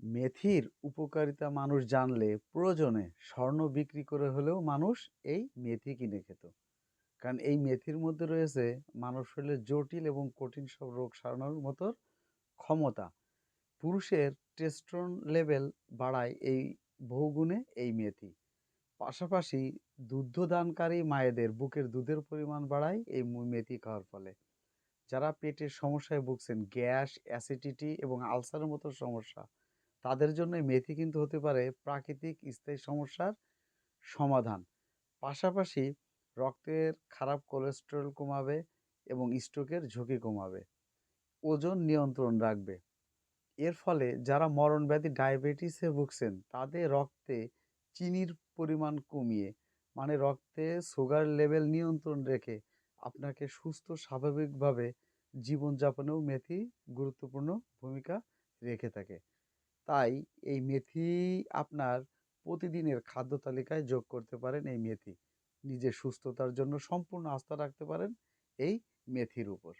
মেথির উপকারিতা মানুষ জানলে প্রয়োজনে স্বর্ণ বিক্রি করে হলেও মানুষ এই মেথি কিনে খেত। কারণ এই মেথির মধ্যে রয়েছে মানব শরীরের জটিল এবং কঠিন সব রোগ সারানোর মতো ক্ষমতা। পুরুষের টেস্ট্রন লেভেল বাড়ায় এই বহুগুণে এই মেথি। পাশাপাশি দুগ্ধদানকারী মায়েদের বুকের দুধের পরিমাণ বাড়ায় এই মেথি খাওয়ার ফলে। যারা পেটের সমস্যায় ভুগছেন, গ্যাস অ্যাসিডিটি এবং আলসারের মতো সমস্যা তাদের জন্য মেথি কিন্তু হতে পারে প্রাকৃতিক স্থায়ী সমস্যার সমাধান। পাশাপাশি রক্তের খারাপ কোলেস্টেরল কমাবে এবং স্ট্রোকের ঝুঁকি কমাবে। ওজন নিয়ন্ত্রণ রাখবে। এর ফলে যারা মরণ ব্যাধি ডায়াবেটিসে ভুগছেন, তাদের রক্তে চিনির পরিমাণ কমিয়ে মানে রক্তে সুগার লেভেল নিয়ন্ত্রণ রেখে আপনাকে সুস্থ, স্বাভাবিকভাবে জীবনযাপনেও মেথি গুরুত্বপূর্ণ ভূমিকা রেখে থাকে। তাই এই মেথি আপনার প্রতিদিনের খাদ্য তালিকায় যোগ করতে পারেন এই মেথি। নিজের সুস্থতার জন্য সম্পূর্ণ আস্থা রাখতে পারেন এই মেথির উপর।